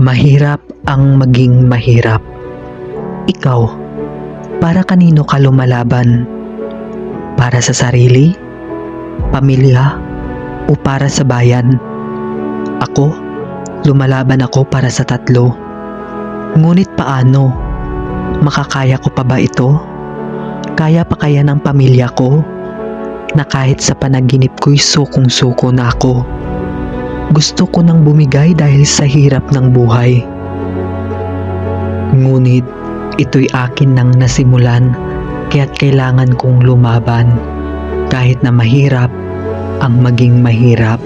Mahirap ang maging mahirap. Ikaw, para kanino ka lumalaban? Para sa sarili? Pamilya? O para sa bayan? Ako, lumalaban ako para sa tatlo. Ngunit paano? Makakaya ko pa ba ito? Kaya pa kaya ng pamilya ko? Na kahit sa panaginip ko'y sukong-suko na ako. Gusto ko nang bumigay dahil sa hirap ng buhay. Ngunit ito'y akin nang nasimulan kaya't kailangan kong lumaban kahit na mahirap ang maging mahirap.